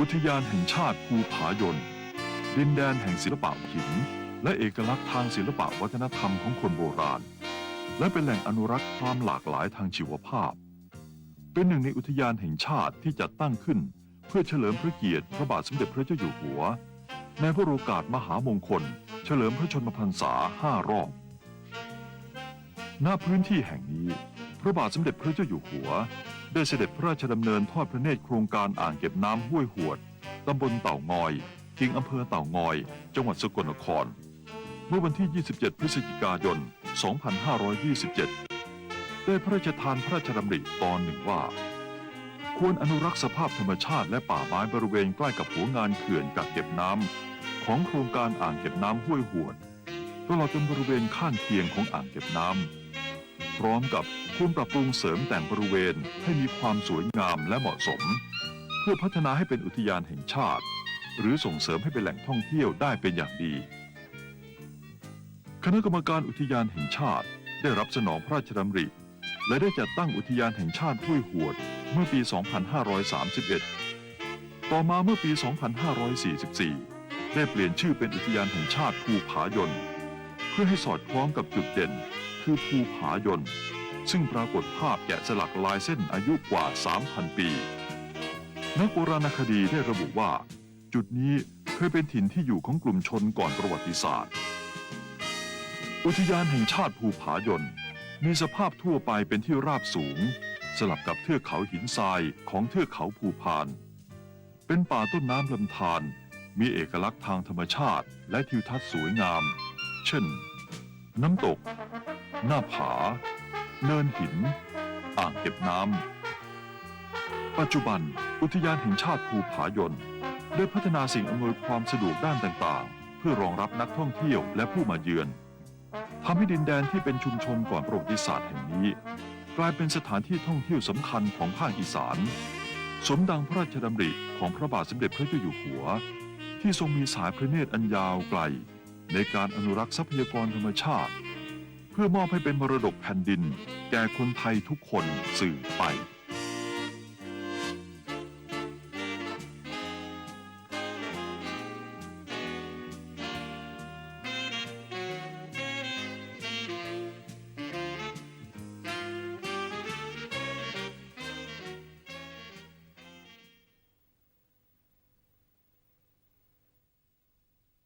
อุทยานแห่งชาติภูผายน ดินแดนแห่งศิลปะหิน และเอกลักษณ์ทางศิลปะวัฒนธรรมของคนโบราณ และเป็นแหล่งอนุรักษ์ความหลากหลายทางชีวภาพ เป็นหนึ่งในอุทยานแห่งชาติที่จัดตั้งขึ้น เพื่อเฉลิมพระเกียรติพระบาทสมเด็จพระเจ้าอยู่หัว ในพระโอกาสมหามงคล เฉลิมพระชนมพรรษาห้ารอบณพื้นที่แห่งนี้ พระบาทสมเด็จพระเจ้าอยู่หัว ได้เสด็จพระราชดำเนินทอดพระเนตรโครงการอ่างเก็บน้ำห้วยหวดตำบลเต่างอยทิงอำเภอเต่างอย จังหวัดสกลนคร เมื่อวันที่ 27 พฤศจิกายน 2527 ได้พระราชทานพระราชดำริตอนหนึ่งว่า ควรอนุรักษ์สภาพธรรมชาติและป่าไม้บริเวณใกล้กับหัวงานเขื่อนกักเก็บน้ำของโครงการอ่างเก็บน้ำห้วยหวดตลอดจนบริเวณข้างเคียงของอ่างเก็บน้ำ พร้อมกับควรปรับปรุงเสริมแต่งบริเวณให้มีความสวยงามและเหมาะสม เพื่อพัฒนาให้เป็นอุทยานแห่งชาติ หรือส่งเสริมให้เป็นแหล่งท่องเที่ยวได้เป็นอย่างดี คณะกรรมการอุทยานแห่งชาติได้รับสนองพระราชดำริ และได้จัดตั้งอุทยานแห่งชาติห้วยหวดเมื่อปี 2531 ต่อมาเมื่อปี 2544 ได้เปลี่ยนชื่อเป็นอุทยานแห่งชาติภูผายนเพื่อให้สอดคล้องกับจุดเด่น คือภูผายน ซึ่งปรากฏภาพแกะสลักลายเส้นอายุกว่า 3,000 ปี นักโบราณคดีได้ระบุว่า จุดนี้เคยเป็นถิ่นที่อยู่ของกลุ่มชนก่อนประวัติศาสตร์ อุทยานแห่งชาติภูผายน มีสภาพทั่วไปเป็นที่ราบสูง สลับกับเทือกเขาหินทรายของเทือกเขาภูพาน เป็นป่าต้นน้ำลำธารมีเอกลักษณ์ทางธรรมชาติและทิวทัศน์สวยงาม เช่น น้ำตก หน้าผา เนินหิน อ่างเก็บน้ำ ปัจจุบันอุทยานแห่งชาติภูผายนได้พัฒนาสิ่งอำนวยความสะดวกด้านต่างๆ เพื่อรองรับนักท่องเที่ยวและผู้มาเยือนทำให้ดินแดนที่เป็นชุมชนก่อนประวัติศาสตร์แห่งนี้ กลายเป็นสถานที่ท่องเที่ยวสำคัญของภาคอีสาน สมดังพระราชดำริของพระบาทสมเด็จพระเจ้าอยู่หัว ที่ทรงมีสายพระเนตรอันยาวไกล ในการอนุรักษ์ทรัพยากรธรรมชาติ เพื่อมอบให้เป็นมรดกแผ่นดิน แก่คนไทยทุกคนสืบไป